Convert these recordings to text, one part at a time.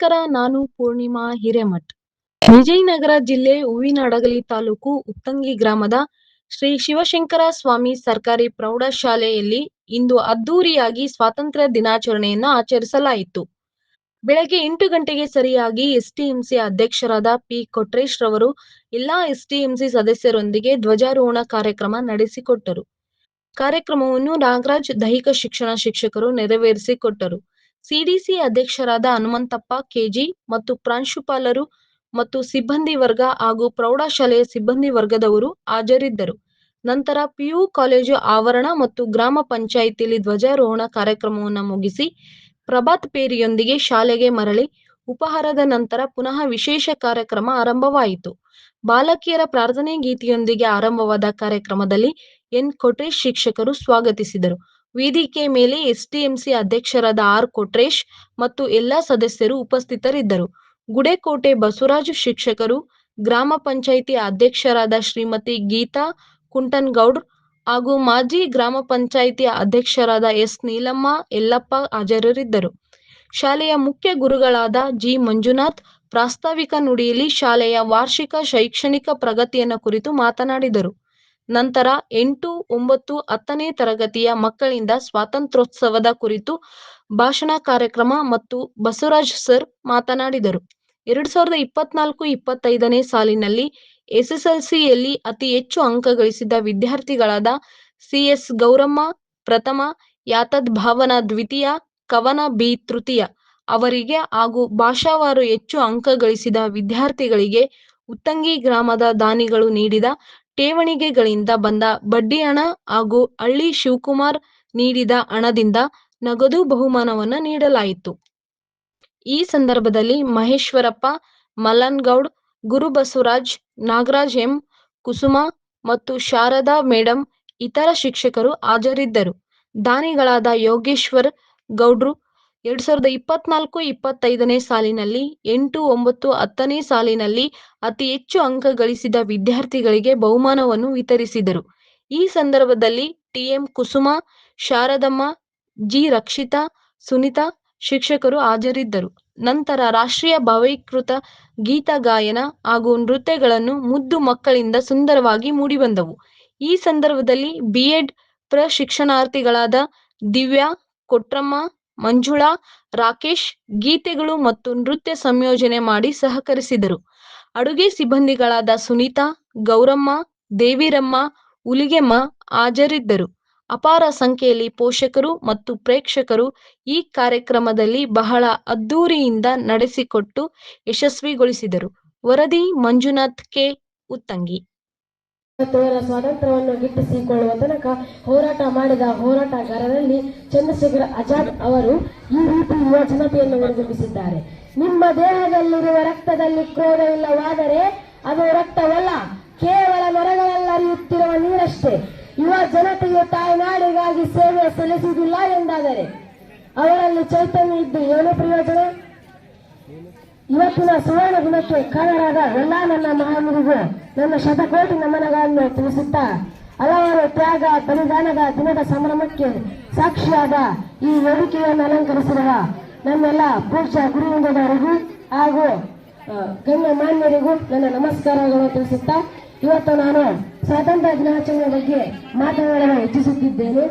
ನಮಸ್ಕಾರ ನಾನು ಪೂರ್ಣಿಮಾ ಹಿರೇಮಠ್. ವಿಜಯನಗರ ಜಿಲ್ಲೆ ಹೂವಿನಡಗಲಿ ತಾಲೂಕು ಉತ್ತಂಗಿ ಗ್ರಾಮದ ಶ್ರೀ ಶಿವಶಂಕರ ಸ್ವಾಮಿ ಸರ್ಕಾರಿ ಪ್ರೌಢಶಾಲೆಯಲ್ಲಿ ಇಂದು ಅದ್ದೂರಿಯಾಗಿ ಸ್ವಾತಂತ್ರ್ಯ ದಿನಾಚರಣೆಯನ್ನ ಆಚರಿಸಲಾಯಿತು. ಬೆಳಗ್ಗೆ ಎಂಟು ಗಂಟೆಗೆ ಸರಿಯಾಗಿ ಎಸ್ಟಿಎಂಸಿ ಅಧ್ಯಕ್ಷರಾದ ಪಿ ಕೊಟ್ರೇಶ್ ರವರು ಎಲ್ಲಾ ಎಸ್ಟಿಎಂಸಿ ಸದಸ್ಯರೊಂದಿಗೆ ಧ್ವಜಾರೋಹಣ ಕಾರ್ಯಕ್ರಮ ನಡೆಸಿಕೊಟ್ಟರು. ಕಾರ್ಯಕ್ರಮವನ್ನು ನಾಗರಾಜ್ ದೈಹಿಕ ಶಿಕ್ಷಣ ಶಿಕ್ಷಕರು ನೆರವೇರಿಸಿಕೊಟ್ಟರು. ಸಿಡಿಸಿ ಅಧ್ಯಕ್ಷರಾದ ಹನುಮಂತಪ್ಪ ಕೆಜಿ ಮತ್ತು ಪ್ರಾಂಶುಪಾಲರು ಮತ್ತು ಸಿಬ್ಬಂದಿ ವರ್ಗ ಹಾಗೂ ಪ್ರೌಢಶಾಲೆಯ ಸಿಬ್ಬಂದಿ ವರ್ಗದವರು ಹಾಜರಿದ್ದರು. ನಂತರ ಪಿಯು ಕಾಲೇಜು ಆವರಣ ಮತ್ತು ಗ್ರಾಮ ಪಂಚಾಯಿತಿಯಲ್ಲಿ ಧ್ವಜಾರೋಹಣ ಕಾರ್ಯಕ್ರಮವನ್ನು ಮುಗಿಸಿ ಪ್ರಭಾತ್ ಪೇರಿಯೊಂದಿಗೆ ಶಾಲೆಗೆ ಮರಳಿ ಉಪಹಾರದ ನಂತರ ಪುನಃ ವಿಶೇಷ ಕಾರ್ಯಕ್ರಮ ಆರಂಭವಾಯಿತು. ಬಾಲಕಿಯರ ಪ್ರಾರ್ಥನೆ ಗೀತೆಯೊಂದಿಗೆ ಆರಂಭವಾದ ಕಾರ್ಯಕ್ರಮದಲ್ಲಿ ಎನ್. ಕೊಟ್ರೇಶ್ ಶಿಕ್ಷಕರು ಸ್ವಾಗತಿಸಿದರು. ವೇದಿಕೆ ಮೇಲೆ ಎಸ್ಟಿಎಂಸಿ ಅಧ್ಯಕ್ಷರಾದ ಆರ್ ಕೊಟ್ರೇಶ್ ಮತ್ತು ಎಲ್ಲಾ ಸದಸ್ಯರು ಉಪಸ್ಥಿತರಿದ್ದರು. ಗುಡೇಕೋಟೆ ಬಸವರಾಜು ಶಿಕ್ಷಕರು, ಗ್ರಾಮ ಪಂಚಾಯಿತಿ ಅಧ್ಯಕ್ಷರಾದ ಶ್ರೀಮತಿ ಗೀತಾ ಕುಂಟನ್ಗೌಡ್ರ್ ಹಾಗೂ ಮಾಜಿ ಗ್ರಾಮ ಪಂಚಾಯಿತಿ ಅಧ್ಯಕ್ಷರಾದ ಎಸ್ ನೀಲಮ್ಮ ಯಲ್ಲಪ್ಪ ಹಾಜರಿದ್ದರು. ಶಾಲೆಯ ಮುಖ್ಯ ಗುರುಗಳಾದ ಜಿ ಮಂಜುನಾಥ್ ಪ್ರಾಸ್ತಾವಿಕ ನುಡಿಯಲ್ಲಿ ಶಾಲೆಯ ವಾರ್ಷಿಕ ಶೈಕ್ಷಣಿಕ ಪ್ರಗತಿಯನ್ನು ಕುರಿತು ಮಾತನಾಡಿದರು. ನಂತರ ಎಂಟು, ಒಂಬತ್ತು, ಹತ್ತನೇ ತರಗತಿಯ ಮಕ್ಕಳಿಂದ ಸ್ವಾತಂತ್ರ್ಯೋತ್ಸವದ ಕುರಿತು ಭಾಷಣ ಕಾರ್ಯಕ್ರಮ ಮತ್ತು ಬಸವರಾಜ್ ಸರ್ ಮಾತನಾಡಿದರು. ಎರಡ್ ಸಾವಿರದ ಇಪ್ಪತ್ನಾಲ್ಕು, ಇಪ್ಪತ್ತೈದನೇ ಸಾಲಿನಲ್ಲಿ ಎಸ್ಎಸ್ಎಲ್ಸಿಯಲ್ಲಿ ಅತಿ ಹೆಚ್ಚು ಅಂಕ ಗಳಿಸಿದ ವಿದ್ಯಾರ್ಥಿಗಳಾದ ಸಿಎಸ್ ಗೌರಮ್ಮ, ಪ್ರಥಮ, ಯಾತದ್ ಭಾವನ ದ್ವಿತೀಯ, ಕವನ ಬಿ ತೃತೀಯ. ಅವರಿಗೆ ಹಾಗೂ ಭಾಷಾವಾರು ಹೆಚ್ಚು ಅಂಕ ಗಳಿಸಿದ ವಿದ್ಯಾರ್ಥಿಗಳಿಗೆ ಉತ್ತಂಗಿ ಗ್ರಾಮದ ದಾನಿಗಳು ನೀಡಿದ ಠೇವಣಿಗೆಗಳಿಂದ ಬಂದ ಬಡ್ಡಿ ಹಣ ಹಾಗೂ ಹಳ್ಳಿ ಶಿವಕುಮಾರ್ ನೀಡಿದ ಹಣದಿಂದ ನಗದು ಬಹುಮಾನವನ್ನು ನೀಡಲಾಯಿತು. ಈ ಸಂದರ್ಭದಲ್ಲಿ ಮಹೇಶ್ವರಪ್ಪ, ಮಲ್ಲನ್ಗೌಡ್, ಗುರುಬಸವರಾಜ್, ನಾಗರಾಜ್ ಎಂ, ಕುಸುಮ ಮತ್ತು ಶಾರದಾ ಮೇಡಂ, ಇತರ ಶಿಕ್ಷಕರು ಹಾಜರಿದ್ದರು. ದಾನಿಗಳಾದ ಯೋಗೇಶ್ವರ್ ಗೌಡ್ರು ಎರಡ್ ಸಾವಿರದ ಇಪ್ಪತ್ನಾಲ್ಕು ಇಪ್ಪತ್ತೈದನೇ ಸಾಲಿನಲ್ಲಿ ಎಂಟು ಒಂಬತ್ತು ಹತ್ತನೇ ಸಾಲಿನಲ್ಲಿ ಅತಿ ಹೆಚ್ಚು ಅಂಕ ಗಳಿಸಿದ ವಿದ್ಯಾರ್ಥಿಗಳಿಗೆ ಬಹುಮಾನವನ್ನು ವಿತರಿಸಿದರು. ಈ ಸಂದರ್ಭದಲ್ಲಿ ಟಿಎಂ ಕುಸುಮ, ಶಾರದಮ್ಮ, ಜಿ ರಕ್ಷಿತಾ, ಸುನಿತಾ ಶಿಕ್ಷಕರು ಹಾಜರಿದ್ದರು. ನಂತರ ರಾಷ್ಟ್ರೀಯ ಭಾವೈಕೃತ ಗೀತ ಗಾಯನ ಹಾಗೂ ನೃತ್ಯಗಳನ್ನು ಮುದ್ದು ಮಕ್ಕಳಿಂದ ಸುಂದರವಾಗಿ ಮೂಡಿಬಂದವು. ಈ ಸಂದರ್ಭದಲ್ಲಿ ಬಿಎಡ್ ಪ್ರಶಿಕ್ಷಣಾರ್ಥಿಗಳಾದ ದಿವ್ಯಾ, ಕೊಟ್ರಮ್ಮ ಮಂಜುಳಾ, ರಾಕೇಶ್ ಗೀತೆಗಳು ಮತ್ತು ನೃತ್ಯ ಸಂಯೋಜನೆ ಮಾಡಿ ಸಹಕರಿಸಿದರು. ಅಡುಗೆ ಸಿಬ್ಬಂದಿಗಳಾದ ಸುನೀತಾ, ಗೌರಮ್ಮ, ದೇವಿರಮ್ಮ, ಹುಲಿಗೆಮ್ಮ ಹಾಜರಿದ್ದರು. ಅಪಾರ ಸಂಖ್ಯೆಯಲ್ಲಿ ಪೋಷಕರು ಮತ್ತು ಪ್ರೇಕ್ಷಕರು ಈ ಕಾರ್ಯಕ್ರಮದಲ್ಲಿ ಬಹಳ ಅದ್ದೂರಿಯಿಂದ ನಡೆಸಿಕೊಟ್ಟು ಯಶಸ್ವಿಗೊಳಿಸಿದರು. ವರದಿ ಮಂಜುನಾಥ್ ಕೆ. ಉತ್ತಂಗಿ. ತೋರ ಸ್ವಾತಂತ್ರ್ಯವನ್ನು ಗಿಟ್ಟಿಸಿಕೊಳ್ಳುವ ತನಕ ಹೋರಾಟ ಮಾಡಿದ ಹೋರಾಟಗಾರರಲ್ಲಿ ಚಂದ್ರಶೇಖರ್ ಆಜಾದ್ ಅವರು ಈ ರೀತಿ ಯುವ ಜನತೆಯನ್ನು ವಿನಿಯೋಗಿಸಿದ್ದಾರೆ ನಿಮ್ಮ ದೇಹದಲ್ಲಿರುವ ರಕ್ತದಲ್ಲಿ ಕ್ರೋಧ ಇಲ್ಲವಾದರೆ ಅದು ರಕ್ತವಲ್ಲ, ಕೇವಲ ನರಗಳಲ್ಲಿ ಹರಿಯುತ್ತಿರುವ ನೀರಷ್ಟೇ. ಯುವ ಜನತೆಯು ತಾಯ್ನಾಡಿಗಾಗಿ ಸೇವೆ ಸಲ್ಲಿಸುವುದಿಲ್ಲ ಎಂದಾದರೆ ಅವರಲ್ಲಿ ಚೈತನ್ಯ ಇದ್ದು ಏನು ಪ್ರಯೋಜನ? ಇವತ್ತಿನ ಸುವರ್ಣ ದಿನಕ್ಕೆ ಕಾರಣರಾದ ಎಲ್ಲ ನನ್ನ ಮಹಾಮುರಿಗೂ ನನ್ನ ಶತಕೋಟಿ ನಮನಗಳನ್ನು ತಿಳಿಸುತ್ತಾ, ಹಲವಾರು ತ್ಯಾಗ, ಬಲಿದಾನದ ದಿನದ ಸಂಭ್ರಮಕ್ಕೆ ಸಾಕ್ಷಿಯಾದ ಈ ವೇದಿಕೆಯನ್ನು ಅಲಂಕರಿಸಿರುವ ನನ್ನೆಲ್ಲ ಪೂಜ್ಯ ಗುರುವಿಂದದವರಿಗೂ ಹಾಗೂ ಗಣ್ಯ ಮಾನ್ಯರಿಗೂ ನನ್ನ ನಮಸ್ಕಾರಗಳನ್ನು ತಿಳಿಸುತ್ತಾ, ಇವತ್ತು ನಾನು ಸ್ವಾತಂತ್ರ್ಯ ದಿನಾಚರಣೆ ಬಗ್ಗೆ ಮಾತನಾಡಲು ಇಚ್ಛಿಸುತ್ತಿದ್ದೇನೆ.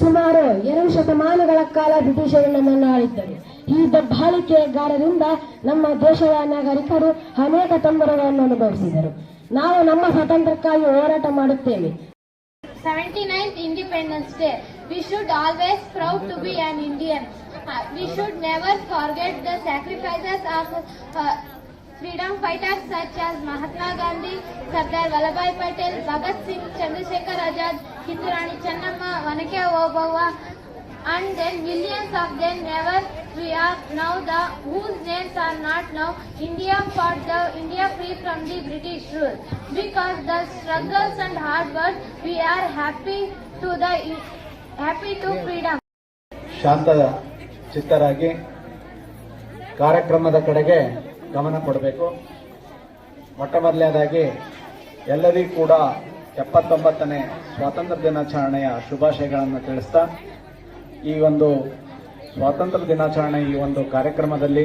ಸುಮಾರು ಎರಡು ಶತಮಾನಗಳ ಕಾಲ ಬ್ರಿಟಿಷರು ನಮ್ಮನ್ನು ಆಳಿದ್ದರು. ಈ ದಬ್ಬಾಳಿಕೆಗಾರರಿಂದ ನಮ್ಮ ದೇಶದ ನಾಗರಿಕರು ಅನೇಕ ತೊಂದರೆಗಳನ್ನು ಅನುಭವಿಸಿದರು ನಾವು ನಮ್ಮ ಸ್ವಾತಂತ್ರ್ಯಕ್ಕಾಗಿ ಹೋರಾಟ ಮಾಡುತ್ತೇವೆ 79th Independence Day. We should always proud to be an Indian. Uh, we should never forget the sacrifices of uh, freedom fighters such as Mahatma Gandhi, Sardar Patel Patel, Bhagat Singh, Azad Azad, Chennamma Channamma, Obava, and then millions of them never we are now the whose names are not now India for the India free from the British rule because the struggles and hard work we are happy to the happy to freedom ಶಾಂತದ ಚಿತ್ತರಾಗಿ ಕಾರ್ಯಕ್ರಮದ ಕಡೆಗೆ ಗಮನ ಕೊಡಬೇಕು ಮೊಟ್ಟ ಮೊದಲನೇದಾಗಿ ಎಲ್ಲರಿಗೂ ಕೂಡ ಎಪ್ಪತ್ತೊಂಬತ್ತನೇ ಸ್ವಾತಂತ್ರ್ಯ ದಿನಾಚರಣೆಯ ಶುಭಾಶಯಗಳನ್ನು ತಿಳಿಸ್ತಾ ಈ ಒಂದು ಸ್ವಾತಂತ್ರ್ಯ ದಿನಾಚರಣೆ ಈ ಒಂದು ಕಾರ್ಯಕ್ರಮದಲ್ಲಿ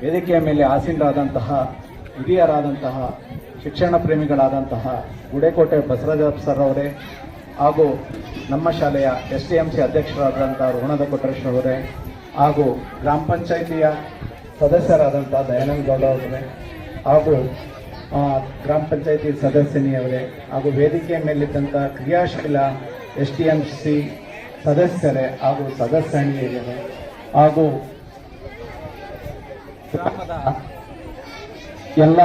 ವೇದಿಕೆಯ ಮೇಲೆ ಆಸೀನರಾದಂತಹ ಹಿರಿಯರಾದಂತಹ ಶಿಕ್ಷಣ ಪ್ರೇಮಿಗಳಾದಂತಹ ಗುಡೇಕೋಟೆ ಬಸವರಾಜ ಸರ್ ಅವರೇ ಹಾಗೂ ನಮ್ಮ ಶಾಲೆಯ ಎಸ್ ಡಿ ಎಂ ಸಿ ಅಧ್ಯಕ್ಷರಾದಂತಹ ಋಣದ ಕೊಟ್ರೇಶ್ವರ ಅವರೇ ಹಾಗೂ ಗ್ರಾಮ ಪಂಚಾಯಿತಿಯ ದಯಾನಂದ ಗೌಡ ಅವರೇ ಹಾಗೂ ಗ್ರಾಮ ಪಂಚಾಯಿತಿ ಸದಸ್ಯನಿಯವರೇ ಹಾಗೂ ವೇದಿಕೆಯ ಮೇಲಿದ್ದಂಥ ಕ್ರಿಯಾಶೀಲ ಎಸ್ ಡಿ ಎಂ ಸಿ ಸದಸ್ಯರೇ, ಹಾಗೂ ಸದಸ್ಯಣಿಯರೇ ಹಾಗೂ ಗ್ರಾಮದ ಎಲ್ಲ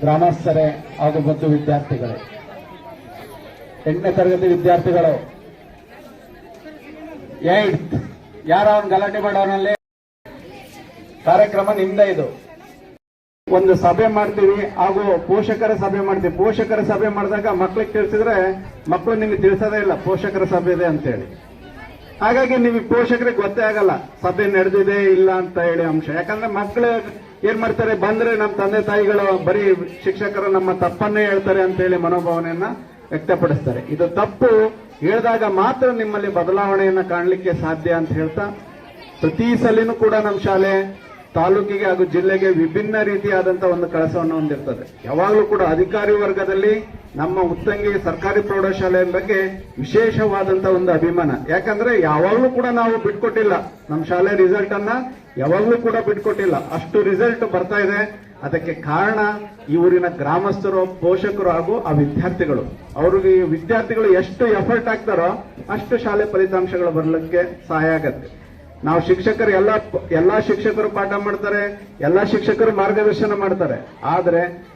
ಗ್ರಾಮಸ್ಥರೇ ಹಾಗೂ ಮತ್ತು ವಿದ್ಯಾರ್ಥಿಗಳೇ. ಎಂಟನೇ ತರಗತಿ ವಿದ್ಯಾರ್ಥಿಗಳು ಏಟ್ ಯಾರ ಅವನ್ ಗಲಾಟೆ ಮಾಡೋನಲ್ಲಿ. ಕಾರ್ಯಕ್ರಮ ನಿಂದ ಇದು. ಒಂದು ಸಭೆ ಮಾಡ್ತೀವಿ, ಹಾಗೂ ಪೋಷಕರ ಸಭೆ ಮಾಡ್ತೀವಿ. ಪೋಷಕರ ಸಭೆ ಮಾಡಿದಾಗ ಮಕ್ಳಿಗೆ ತಿಳಿಸಿದ್ರೆ ಮಕ್ಕಳು ನಿಮಗೆ ತಿಳಿಸೋದೇ ಇಲ್ಲ, ಪೋಷಕರ ಸಭೆ ಇದೆ ಅಂತೇಳಿ. ಹಾಗಾಗಿ ನಿಮಗೆ ಪೋಷಕರಿಗೆ ಗೊತ್ತೇ ಆಗಲ್ಲ, ಸಭೆ ನಡೆದಿದೆ ಇಲ್ಲ ಅಂತ ಹೇಳಿ ಅಂಶ. ಯಾಕಂದ್ರೆ ಮಕ್ಕಳು ಏನ್ ಮಾಡ್ತಾರೆ, ಬಂದ್ರೆ ನಮ್ಮ ತಂದೆ ತಾಯಿಗಳು ಬರೀ ಶಿಕ್ಷಕರು ನಮ್ಮ ತಪ್ಪನ್ನೇ ಹೇಳ್ತಾರೆ ಅಂತ ಹೇಳಿ ಮನೋಭಾವನೆಯನ್ನ ವ್ಯಕ್ತಪಡಿಸ್ತಾರೆ. ಇದು ತಪ್ಪು. ಹೇಳಿದಾಗ ಮಾತ್ರ ನಿಮ್ಮಲ್ಲಿ ಬದಲಾವಣೆಯನ್ನ ಕಾಣಲಿಕ್ಕೆ ಸಾಧ್ಯ ಅಂತ ಹೇಳ್ತಾ, ಪ್ರತಿ ಸಲಿನೂ ಕೂಡ ನಮ್ಮ ಶಾಲೆ ತಾಲೂಕಿಗೆ ಹಾಗೂ ಜಿಲ್ಲೆಗೆ ವಿಭಿನ್ನ ರೀತಿಯಾದಂತಹ ಒಂದು ಕೆಲಸವನ್ನು ಹೊಂದಿರ್ತದೆ. ಯಾವಾಗಲೂ ಕೂಡ ಅಧಿಕಾರಿ ವರ್ಗದಲ್ಲಿ ನಮ್ಮ ಉತ್ತಂಗಿ ಸರ್ಕಾರಿ ಪ್ರೌಢಶಾಲೆಯ ಬಗ್ಗೆ ವಿಶೇಷವಾದಂತಹ ಒಂದು ಅಭಿಮಾನ. ಯಾಕಂದ್ರೆ ಯಾವಾಗಲೂ ಕೂಡ ನಾವು ಬಿಟ್ಕೊಟ್ಟಿಲ್ಲ. ನಮ್ಮ ಶಾಲೆ ರಿಸಲ್ಟ್ ಅನ್ನ ಯಾವಾಗಲೂ ಕೂಡ ಬಿಟ್ಕೊಟ್ಟಿಲ್ಲ. ಅಷ್ಟು ರಿಸಲ್ಟ್ ಬರ್ತಾ ಇದೆ. ಅದಕ್ಕೆ ಕಾರಣ ಈ ಊರಿನ ಗ್ರಾಮಸ್ಥರು, ಪೋಷಕರು ಹಾಗೂ ಆ ವಿದ್ಯಾರ್ಥಿಗಳು. ಅವ್ರಿಗೆ ವಿದ್ಯಾರ್ಥಿಗಳು ಎಷ್ಟು ಎಫರ್ಟ್ ಹಾಕ್ತಾರೋ ಅಷ್ಟು ಶಾಲೆ ಫಲಿತಾಂಶಗಳು ಬರಲಿಕ್ಕೆ ಸಹಾಯ ಆಗತ್ತೆ. ನಾವು ಶಿಕ್ಷಕರು ಎಲ್ಲ ಎಲ್ಲಾ ಶಿಕ್ಷಕರು ಪಾಠ ಮಾಡ್ತಾರೆ, ಎಲ್ಲಾ ಶಿಕ್ಷಕರು ಮಾರ್ಗದರ್ಶನ ಮಾಡ್ತಾರೆ. ಆದ್ರೆ,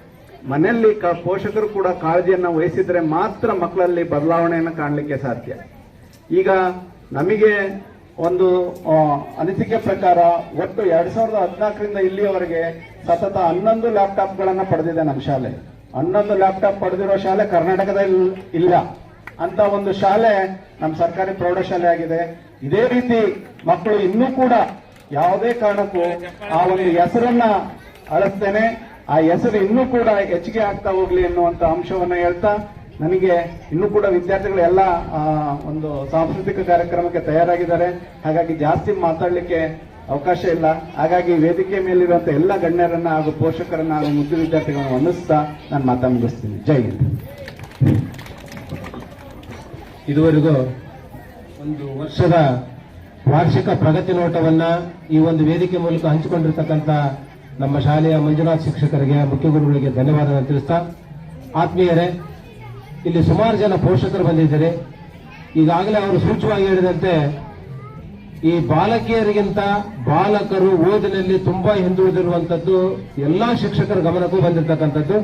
ಮನೆಯಲ್ಲಿ ಪೋಷಕರು ಕೂಡ ಕಾಳಜಿಯನ್ನು ವಹಿಸಿದ್ರೆ ಮಾತ್ರ ಮಕ್ಕಳಲ್ಲಿ ಬದಲಾವಣೆಯನ್ನು ಕಾಣಲಿಕ್ಕೆ ಸಾಧ್ಯ. ಈಗ ನಮಗೆ ಒಂದು ಅನಿಸಿಕೆ ಪ್ರಕಾರ ಒಟ್ಟು ಎರಡ್ ಸಾವಿರದ ಹದಿನಾಲ್ಕರಿಂದ ಇಲ್ಲಿಯವರೆಗೆ ಸತತ ಹನ್ನೊಂದು ಲ್ಯಾಪ್ಟಾಪ್ಗಳನ್ನು ಪಡೆದಿದೆ ನಮ್ಮ ಶಾಲೆ. ಹನ್ನೊಂದು ಲ್ಯಾಪ್ಟಾಪ್ ಪಡೆದಿರೋ ಶಾಲೆ ಕರ್ನಾಟಕದಲ್ಲಿ ಇಲ್ಲ. ಅಂತ ಒಂದು ಶಾಲೆ ನಮ್ಮ ಸರ್ಕಾರಿ ಪ್ರೌಢಶಾಲೆ ಆಗಿದೆ. ಇದೇ ರೀತಿ ಮಕ್ಕಳು ಇನ್ನೂ ಕೂಡ ಯಾವುದೇ ಕಾರಣಕ್ಕೂ ಆ ಒಂದು ಹೆಸರನ್ನ ಅಳಿಸ್ತೇನೆ. ಆ ಹೆಸರು ಇನ್ನೂ ಕೂಡ ಹೆಚ್ಚಿಗೆ ಆಗ್ತಾ ಹೋಗ್ಲಿ ಎನ್ನುವಂತ ಅಂಶವನ್ನ ಹೇಳ್ತಾ ನನಗೆ ಇನ್ನೂ ಕೂಡ ವಿದ್ಯಾರ್ಥಿಗಳು ಎಲ್ಲ ಒಂದು ಸಾಂಸ್ಕೃತಿಕ ಕಾರ್ಯಕ್ರಮಕ್ಕೆ ತಯಾರಾಗಿದ್ದಾರೆ. ಹಾಗಾಗಿ ಜಾಸ್ತಿ ಮಾತಾಡಲಿಕ್ಕೆ ಅವಕಾಶ ಇಲ್ಲ. ಹಾಗಾಗಿ ವೇದಿಕೆ ಮೇಲಿರುವಂತಹ ಎಲ್ಲ ಗಣ್ಯರನ್ನ ಹಾಗೂ ಪೋಷಕರನ್ನ ಹಾಗೂ ಮುದ್ದು ವಿದ್ಯಾರ್ಥಿಗಳನ್ನು ವಂದಿಸ್ತಾ ನಾನು ಮಾತಾ ಮುಗಿಸ್ತೀನಿ. ಜೈ ಹಿಂದ್. ಇದುವರೆಗೂ ಒಂದು ವರ್ಷದ ವಾರ್ಷಿಕ ಪ್ರಗತಿ ನೋಟವನ್ನ ಈ ಒಂದು ವೇದಿಕೆ ಮೂಲಕ ಹಂಚಿಕೊಂಡಿರ್ತಕ್ಕಂಥ ನಮ್ಮ ಶಾಲೆಯ ಮಂಜುನಾಥ್ ಶಿಕ್ಷಕರಿಗೆ, ಮುಖ್ಯ ಗುರುಗಳಿಗೆ ಧನ್ಯವಾದ ತಿಳಿಸ್ತಾ, ಆತ್ಮೀಯರೇ, ಇಲ್ಲಿ ಸುಮಾರು ಜನ ಪೋಷಕರು ಬಂದಿದ್ದಾರೆ ಈಗಾಗಲೇ ಅವರು ಸೂಚ್ಯವಾಗಿ ಹೇಳಿದಂತೆ, ಈ ಬಾಲಕಿಯರಿಗಿಂತ ಬಾಲಕರು ಓದಿನಲ್ಲಿ ತುಂಬಾ ಹಿಂದುಳಿದಿರುವಂತದ್ದು ಎಲ್ಲಾ ಶಿಕ್ಷಕರ ಗಮನಕ್ಕೂ ಬಂದಿರತಕ್ಕಂಥದ್ದು.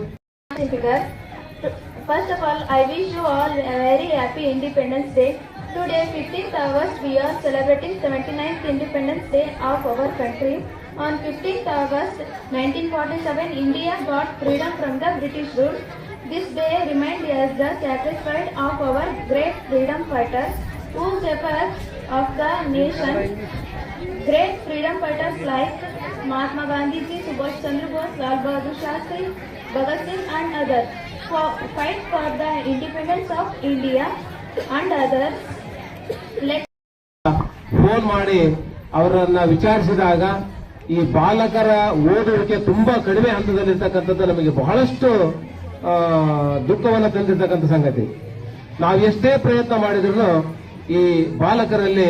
First of all, I wish you all a very happy Independence Day. Today, 15th August, we are celebrating 79th Independence Day of our country. On 15th August 1947, India got freedom from the British rule. This day reminds us the sacrifice of our great freedom fighters who suffered of the nation. Great freedom fighters like Mahatma Gandhi Subhash Chandra Bose, Lal Bahadur Shastri, Bhagat Singh and others for, fight for the independence of India and others. Let phone ಮಾಡಿ ಅವರನ್ನ ವಿಚಾರಿಸಿದಾಗ ಈ ಬಾಲಕರ ಓದುವಿಕೆ ತುಂಬಾ ಕಡಿಮೆ ಹಂತದಲ್ಲಿರ್ತಕ್ಕಂಥದ್ದು ನಮಗೆ ಬಹಳಷ್ಟು ದುಃಖವನ್ನು ತಂದಿರ್ತಕ್ಕಂಥ ಸಂಗತಿ. ನಾವು ಎಷ್ಟೇ ಪ್ರಯತ್ನ ಮಾಡಿದ್ರು ಈ ಬಾಲಕರಲ್ಲಿ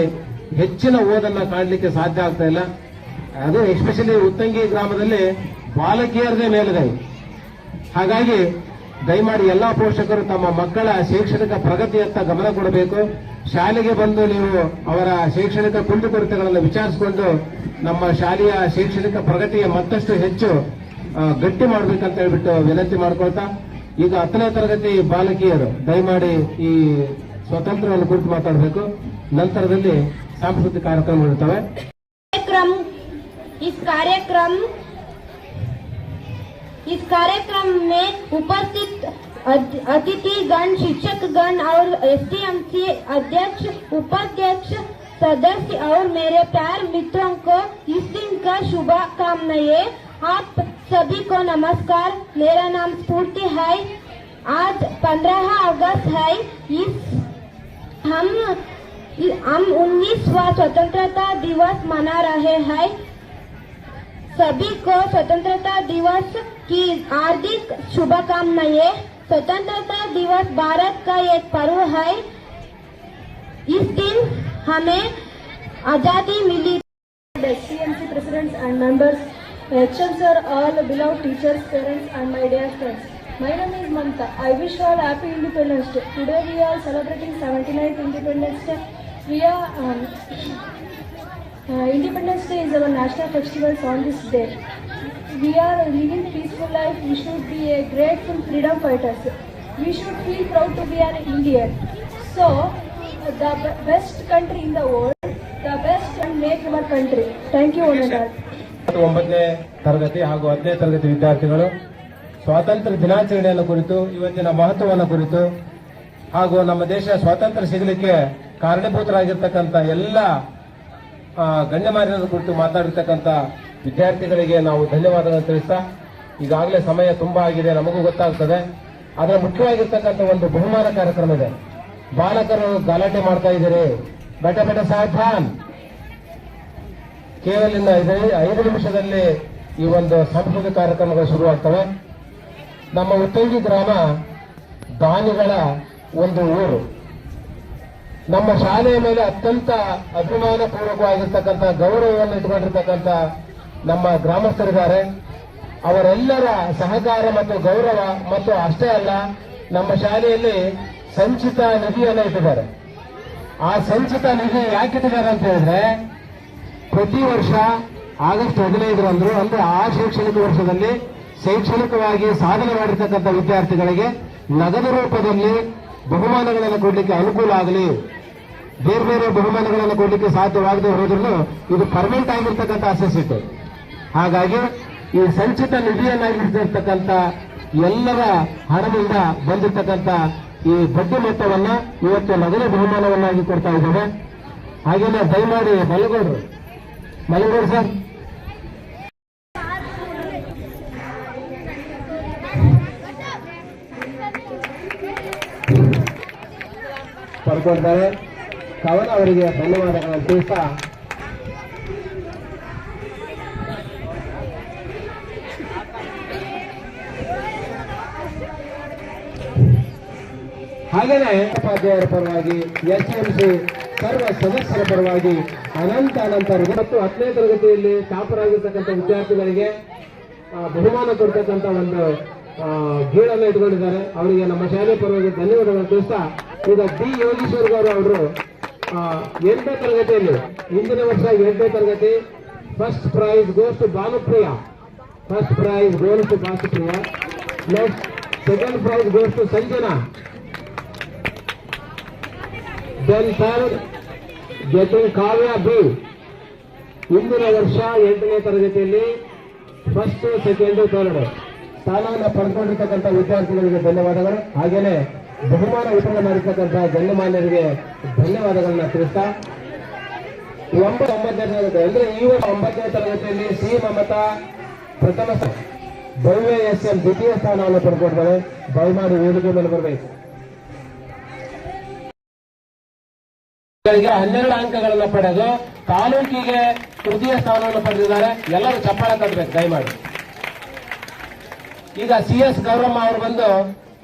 ಹೆಚ್ಚಿನ ಓದನ್ನ ಕಾಣಲಿಕ್ಕೆ ಸಾಧ್ಯ ಆಗ್ತಾ ಇಲ್ಲ. ಅದು ಎಸ್ಪೆಷಲಿ ಉತ್ತಂಗಿ ಗ್ರಾಮದಲ್ಲಿ ಬಾಲಕಿಯರದೇ ಮೇಲುಗೈ. ಹಾಗಾಗಿ ದಯಮಾಡಿ ಎಲ್ಲಾ ಪೋಷಕರು ತಮ್ಮ ಮಕ್ಕಳ ಶೈಕ್ಷಣಿಕ ಪ್ರಗತಿಯತ್ತ ಗಮನ ಕೊಡಬೇಕು. ಶಾಲೆಗೆ ಬಂದು ನೀವು ಅವರ ಶೈಕ್ಷಣಿಕ ಕುಂದುಕೊರತೆಗಳನ್ನು ವಿಚಾರಿಸಿಕೊಂಡು ನಮ್ಮ ಶಾಲೆಯ ಶೈಕ್ಷಣಿಕ ಪ್ರಗತಿಯ ಮತ್ತಷ್ಟು ಹೆಚ್ಚು ಗಟ್ಟಿ ಮಾಡಬೇಕಂತ ಹೇಳ್ಬಿಟ್ಟು ವಿನಂತಿ ಮಾಡ್ಕೊಳ್ತಾ, ಈಗ ಹತ್ತನೇ ತರಗತಿ ಬಾಲಕಿಯರು, ದಯಮಾಡಿ ಈ ಸ್ವಾತಂತ್ರ್ಯವನ್ನು ಕುರಿತು ಮಾತಾಡಬೇಕು. ನಂತರದಲ್ಲಿ ಸಾಂಸ್ಕೃತಿಕ ಕಾರ್ಯಕ್ರಮಗಳಿರ್ತವೆ ಕಾರ್ಯಕ್ರಮ इस कार्यक्रम में उपस्थित अति- अतिथिगण, शिक्षकगण और एसटीएमसी अध्यक्ष, उपाध्यक्ष, सदस्य और मेरे प्यार मित्रों को इस दिन का शुभकामनाएँ। आप सभी को नमस्कार। मेरा नाम स्फूर्ति है। आज 15 अगस्त है। इस हम हम उन्नीसवा स्वतंत्रता दिवस मना रहे हैं। सभी को स्वतंत्रता दिवस की हार्दिक शुभकामनाएँ। स्वतंत्रता दिवस भारत का एक पर्व है। इस दिन हमें आज़ादी मिली। CMC presidents and members HM sir all belong teachers parents and my dear friends my name is Mamata I wish all happy independence day today we are celebrating seventy independence day we are Independence Day is our national festival on this day. We are living peaceful life. We should be a grateful freedom fighters. We should feel proud to be an Indian. So, uh, the best country in the world, the best and make our country. Thank you, Honorable. ಒಂಬತ್ತನೇ ತರಗತಿ ಹಾಗೂ ಹತ್ತನೇ ತರಗತಿ ವಿದ್ಯಾರ್ಥಿಗಳು ಸ್ವಾತಂತ್ರ್ಯ ದಿನಾಚರಣೆಯನ್ನು ಕುರಿತು ಇವತ್ತಿನ ಮಹತ್ವವನ್ನು ಕುರಿತು ಹಾಗೂ ನಮ್ಮ ದೇಶ ಸ್ವಾತಂತ್ರ್ಯ ಸಿಗಲಿಕ್ಕೆ ಕಾರಣೀಭೂತರಾಗಿರ್ತಕ್ಕಂಥ ಎಲ್ಲ ಆ, ಗಣ್ಯಮಾನ್ಯರ ಕುರಿತು ಮಾತಾಡಿರ್ತಕ್ಕಂಥ ವಿದ್ಯಾರ್ಥಿಗಳಿಗೆ ನಾವು ಧನ್ಯವಾದಗಳನ್ನು ತಿಳಿಸ್ತಾ ಈಗಾಗಲೇ ಸಮಯ ತುಂಬಾ ಆಗಿದೆ ನಮಗೂ ಗೊತ್ತಾಗ್ತದೆ. ಆದರೆ ಮುಖ್ಯವಾಗಿರ್ತಕ್ಕಂಥ ಒಂದು ಬಹುಮಾನ ಕಾರ್ಯಕ್ರಮ ಇದೆ. ಬಾಲಕರು ಗಲಾಟೆ ಮಾಡ್ತಾ ಇದ್ದಾರೆ. ಬೆಟ ಬೆಟ ಸಾವಧಾನ್ ಕೇವಲ ಐದು ನಿಮಿಷದಲ್ಲಿ ಈ ಒಂದು ಸಾಂಸ್ಕೃತಿಕ ಕಾರ್ಯಕ್ರಮಗಳು ಶುರುವಾಗ್ತವೆ. ನಮ್ಮ ಉತ್ತಂಗಿ ಗ್ರಾಮ ದಾನಿಗಳ ಒಂದು ಊರು. ನಮ್ಮ ಶಾಲೆಯ ಮೇಲೆ ಅತ್ಯಂತ ಅಭಿಮಾನ ಪೂರ್ವಕವಾಗಿರ್ತಕ್ಕಂಥ ಗೌರವವನ್ನು ಇಟ್ಕೊಂಡಿರ್ತಕ್ಕಂಥ ನಮ್ಮ ಗ್ರಾಮಸ್ಥರಿದ್ದಾರೆ. ಅವರೆಲ್ಲರ ಸಹಕಾರ ಮತ್ತು ಗೌರವ ಮತ್ತು ಅಷ್ಟೇ ಅಲ್ಲ, ನಮ್ಮ ಶಾಲೆಯಲ್ಲಿ ಸಂಚಿತ ನಿಧಿಯನ್ನು ಇಟ್ಟಿದ್ದಾರೆ. ಆ ಸಂಚಿತ ನಿಧಿ ಯಾಕೆ ಇಟ್ಟಿದ್ದಾರೆ ಅಂತ ಹೇಳಿದ್ರೆ, ಪ್ರತಿ ವರ್ಷ ಆಗಸ್ಟ್ ಹದಿನೈದರಂದು ಅಂದ್ರೆ ಆ ಶೈಕ್ಷಣಿಕ ವರ್ಷದಲ್ಲಿ ಶೈಕ್ಷಣಿಕವಾಗಿ ಸಾಧನೆ ಮಾಡಿರ್ತಕ್ಕಂಥ ವಿದ್ಯಾರ್ಥಿಗಳಿಗೆ ನಗದು ರೂಪದಲ್ಲಿ ಬಹುಮಾನಗಳನ್ನು ಕೊಡಲಿಕ್ಕೆ ಅನುಕೂಲ ಆಗಲಿ, ಬೇರೆ ಬೇರೆ ಬಹುಮಾನಗಳನ್ನು ಕೊಡಲಿಕ್ಕೆ ಸಾಧ್ಯವಾಗದೆ ಹೋದ್ರೂ ಇದು ಪರ್ಮನೆಂಟ್ ಆಗಿರ್ತಕ್ಕಂಥ ಅಸೆಸಿಟ್ ಹಾಗಾಗಿ ಈ ಸಂಚಿತ ನಿಧಿಯನ್ನಾಗಿರ್ತಕ್ಕಂಥ ಎಲ್ಲರ ಹಣದಿಂದ ಬಂದಿರತಕ್ಕಂಥ ಈ ಬಡ್ಡಿ ಮೊತ್ತವನ್ನ ಇವತ್ತು ಮೊದಲೇ ಬಹುಮಾನವನ್ನಾಗಿ ಕೊಡ್ತಾ ಇದ್ದೇವೆ. ಹಾಗೇನೆ ದಯಮಾಡಿ ಮಲಗೋಡ್ರು ಮಲಗೋಡು ಸರ್. ಪಡ್ಕೊಳ್ತಾರೆ ಕವನ ಅವರಿಗೆ ಧನ್ಯವಾದಗಳನ್ನು ತಿಳಿಸ್ತಾ ಹಾಗೆಯೇ ಉಪಾಧ್ಯಾಯರ ಪರವಾಗಿ ಎಸ್ ಎಂ ಸಿ ಸರ್ವ ಸದಸ್ಯರ ಪರವಾಗಿ ಅನಂತ ಅನಂತ ಮತ್ತು ಹತ್ತನೇ ತರಗತಿಯಲ್ಲಿ ಟಾಪರಾಗಿರ್ತಕ್ಕಂಥ ವಿದ್ಯಾರ್ಥಿಗಳಿಗೆ ಬಹುಮಾನ ಕೊಡ್ತಕ್ಕಂಥ ಒಂದು ಗೀಳನ್ನು ಇಟ್ಕೊಂಡಿದ್ದಾರೆ. ಅವರಿಗೆ ನಮ್ಮ ಶಾಲೆ ಪರವಾಗಿ ಧನ್ಯವಾದಗಳನ್ನು ತಿಳಿಸ್ತಾ ಈಗ ಡಿ ಯೋಗೀಶ್ವರ್ ಗೌಡ ಅವರು ಎಂಟನೇ ತರಗತಿಯಲ್ಲಿ, ಹಿಂದಿನ ವರ್ಷ ಎಂಟನೇ ತರಗತಿ first prize goes to Bhanupriya. First prize goes to Bhanupriya. Next second prize goes to Sanjana. Then third getting Kavya B ಹಿಂದಿನ ವರ್ಷ ಎಂಟನೇ ತರಗತಿಯಲ್ಲಿ ಫಸ್ಟ್ ಸೆಕೆಂಡ್ ಥರ್ಡ್ ಸ್ಥಾನವನ್ನು ಪಡ್ಕೊಂಡಿರ್ತಕ್ಕಂಥ ವಿದ್ಯಾರ್ಥಿಗಳಿಗೆ ಧನ್ಯವಾದಗಳು. ಹಾಗೇನೆ ಬಹುಮಾನ ವಿತರಣೆ ಮಾಡಿರ್ತಕ್ಕಂಥ ಗಣ್ಯಮಾನ್ಯರಿಗೆ ಧನ್ಯವಾದಗಳನ್ನ ತಿಳಿಸ್ತಾ ಒಂಬತ್ತು ಒಂಬತ್ತನೇ ತರಗತಿ, ಅಂದ್ರೆ ಈ ವರ್ಷ ಒಂಬತ್ತನೇ ತರಗತಿಯಲ್ಲಿ ಸಿ ಮಮತಾ ಪ್ರಥಮ ಭವ್ಯ ಎಸ್ ಎಂ ದ್ವಿತೀಯ ಸ್ಥಾನವನ್ನು ಪಡ್ಕೊಡ್ತಾರೆ. ದಯಮಾಡಿ ವೇದಿಕೆ ಮೇಲೆ ಬರಬೇಕು. ಹನ್ನೆರಡು ಅಂಕಗಳನ್ನು ಪಡೆದು ತಾಲೂಕಿಗೆ ತೃತೀಯ ಸ್ಥಾನವನ್ನು ಪಡೆದಿದ್ದಾರೆ. ಎಲ್ಲರೂ ಚಪ್ಪಾಳೆ ತಟ್ಟಬೇಕು ದಯಮಾಡಿ. ಈಗ ಸಿ ಎಸ್ ಗೌರಮ್ಮ ಅವರು ಬಂದು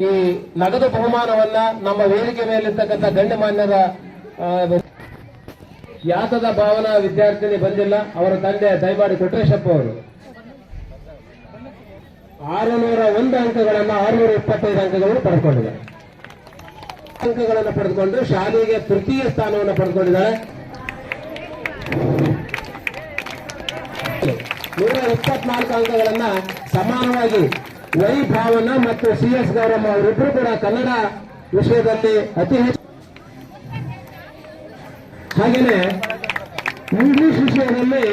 ಈ ನಗದು ಬಹುಮಾನವನ್ನ ನಮ್ಮ ವೇದಿಕೆ ಮೇಲಿರ್ತಕ್ಕಂಥ ಗಣ್ಯಮಾನ್ಯರ ಯಾತದ ಭಾವನಾ ವಿದ್ಯಾರ್ಥಿನಿ ಬಂದಿಲ್ಲ. ಅವರ ತಂದೆ ದಯಮಾಡಿ ಕೊಟ್ರೇಶಪ್ಪ ಅವರು ಆರುನೂರ ಒಂದು ಅಂಕಗಳನ್ನ ಆರುನೂರ ಇಪ್ಪತ್ತೈದು ಅಂಕಗಳನ್ನು ಪಡೆದುಕೊಂಡಿದ್ದಾರೆ ಅಂಕಗಳನ್ನು ಪಡೆದುಕೊಂಡು ಶಾಲೆಗೆ ತೃತೀಯ ಸ್ಥಾನವನ್ನು ಪಡೆದುಕೊಂಡಿದ್ದಾರೆ ನೂರ ಇಪ್ಪತ್ನಾಲ್ಕು ಅಂಕಗಳನ್ನ ಸಮಾನವಾಗಿ ವೈ ಭಾವನ ಮತ್ತು ಸಿ ಎಸ್ ಗೌರಮ್ಮ ಅವರಿಬ್ಬರು ಕೂಡ ಕನ್ನಡ ವಿಷಯದಲ್ಲಿ ಅತಿ ಹೆಚ್ಚು ಹಾಗೇನೆ ಇಂಗ್ಲಿಷ್ ವಿಷಯದಲ್ಲಿ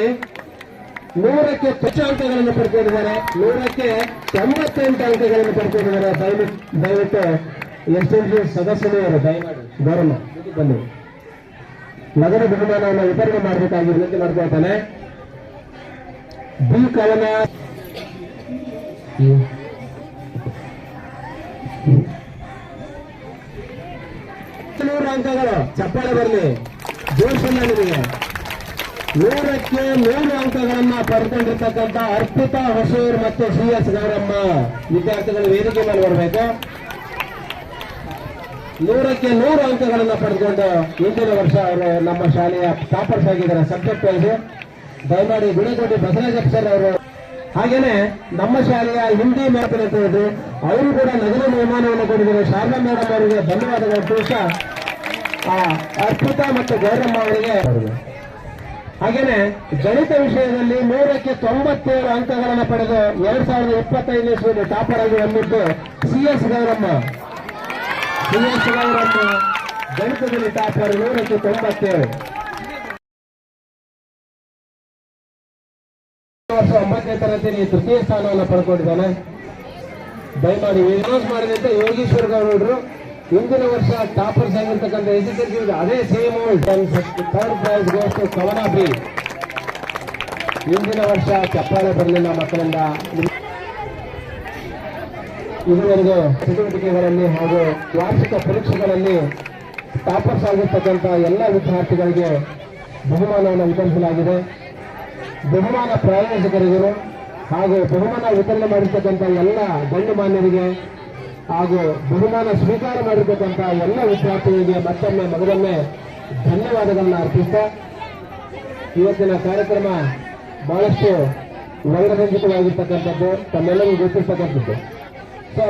ನೂರಕ್ಕೆ ಹೆಚ್ಚು ಅಂಕಗಳನ್ನು ಪಡ್ಕೊಂಡಿದ್ದಾರೆ. ನೂರಕ್ಕೆ ತೊಂಬತ್ತೆಂಟು ಅಂಕಗಳನ್ನು ಪಡ್ಕೊಂಡಿದ್ದಾರೆ. ದಯವಿಟ್ಟು ದಯವಿಟ್ಟು ಎಸ್ ಎಂ ಸಿ ಸದಸ್ಯರು ದಯಮಾಡಿ, ಗೌರಮ್ಮ, ಬನ್ನಿ. ನಗರ ಬಹುಮಾನವನ್ನು ವಿತರಣೆ ಮಾಡಬೇಕಾಗಿ ವಿನಂತಿ ಮಾಡ್ಕೊಳ್ತಾನೆ ಬಿ ಕವನ. ಅಂಕಗಳು, ಚಪ್ಪಾಳೆ ಬರಲಿ. ಜೋಶನ್ನ ನಿಮಗೆ ನೂರಕ್ಕೆ ನೂರು ಅಂಕಗಳನ್ನ ಪಡ್ಕೊಂಡಿರ್ತಕ್ಕಂಥ ಅರ್ಪಿತಾ ಹೊಸೂರ್ ಮತ್ತು ಸಿ ಎಸ್ ಗೌರಮ್ಮ. ವಿದ್ಯಾರ್ಥಿಗಳು ವೇದಿಕೆ ಮೇಲೆ ಬರಬೇಕು. ನೂರಕ್ಕೆ ನೂರು ಅಂಕಗಳನ್ನ ಪಡೆದುಕೊಂಡು ಹಿಂದಿನ ವರ್ಷ ಅವರು ನಮ್ಮ ಶಾಲೆಯ ಟಾಪರ್ಸ್ ಆಗಿದ್ದಾರೆ. ಸಬ್ಜೆಕ್ಟ್ ವೈಸ್ ದಯಮಾಡಿ ಗುಡಿಗೋಡಿ ಬಸವರಾಜ ಸರ್ ಅವರು. ಹಾಗೇನೆ ನಮ್ಮ ಶಾಲೆಯ ಹಿಂದಿ ಮಾತನಾಡುವುದು ಅವರು ಕೂಡ ನಗರ ನಿರ್ಮಾಣವನ್ನು ಕೊಟ್ಟಿದ್ದಾರೆ. ಶಾರದಾ ಮೇಡಮ್ ಅವರಿಗೆ ಧನ್ಯವಾದಗಳು. ತಿಳಿಸ್ತಾ ಆ ಅದ್ಭುತ ಮತ್ತು ಗೌರಮ್ಮ ಅವರಿಗೆ. ಹಾಗೇನೆ ಗಣಿತ ವಿಷಯದಲ್ಲಿ ನೂರಕ್ಕೆ ತೊಂಬತ್ತೇಳು ಅಂಕಗಳನ್ನು ಪಡೆದು ಎರಡ್ ಸಾವಿರದ ಇಪ್ಪತ್ತೈದನೇ ಇಸ್ವಿಯಲ್ಲಿ ಟಾಪರ್ ಆಗಿ ಬಂದಿದ್ದು C S Gowramma. C S Gowramma ಗಣಿತದಲ್ಲಿ ಟಾಪರ್ ನೂರಕ್ಕೆ ತೊಂಬತ್ತೇಳು. ವರ್ಷ ಒಂಬತ್ತನೇ ತರಗತಿಯಲ್ಲಿ ತೃತೀಯ ಸ್ಥಾನವನ್ನು ಪಡ್ಕೊಂಡಿದ್ದಾನೆ. ದಯಮಾಡಿ ವಿನೋಸ್ ಮಾಡಿದಂತೆ ಯೋಗೀಶ್ವರ್ ಗೌಡರು. ಹಿಂದಿನ ವರ್ಷ ಟಾಪರ್ಸ್ ಆಗಿರ್ತಕ್ಕಂಥ ಎಜುಕೇಶನ್ ಅದೇ same third prize goes to Kavana B ಹಿಂದಿನ ವರ್ಷ ಚಪ್ಪಾಳೆ ಬರಲಿಲ್ಲ ಮಕ್ಕಳಿಂದ. ಇದುವರೆಗೂ ಚಟುವಟಿಕೆಗಳಲ್ಲಿ ಹಾಗೂ ವಾರ್ಷಿಕ ಪರೀಕ್ಷೆಗಳಲ್ಲಿ ಟಾಪರ್ಸ್ ಆಗಿರ್ತಕ್ಕಂಥ ಎಲ್ಲ ವಿದ್ಯಾರ್ಥಿಗಳಿಗೆ ಬಹುಮಾನವನ್ನು ವಿತರಿಸಲಾಗಿದೆ. ಬಹುಮಾನ ಪ್ರಾಯೋಜಕರಿಗೂ ಹಾಗೂ ಬಹುಮಾನ ವಿತರಣೆ ಮಾಡಿರ್ತಕ್ಕಂಥ ಎಲ್ಲ ಗಣ್ಯಮಾನ್ಯರಿಗೆ ಹಾಗೂ ಬಹುಮಾನ ಸ್ವೀಕಾರ ಮಾಡಿರ್ತಕ್ಕಂಥ ಎಲ್ಲ ವಿದ್ಯಾರ್ಥಿಗಳಿಗೆ ಮತ್ತೊಮ್ಮೆ ಮೊದಲೊಮ್ಮೆ ಧನ್ಯವಾದಗಳನ್ನ ಅರ್ಪಿಸ್ತಾ, ಇವತ್ತಿನ ಕಾರ್ಯಕ್ರಮ ಬಹಳಷ್ಟು ವರ್ಣರಂಜಿತವಾಗಿರ್ತಕ್ಕಂಥದ್ದು, ತಮ್ಮೆಲ್ಲರಿಗೂ ಗೊತ್ತಿರ್ತಕ್ಕಂಥದ್ದು. ಸೊ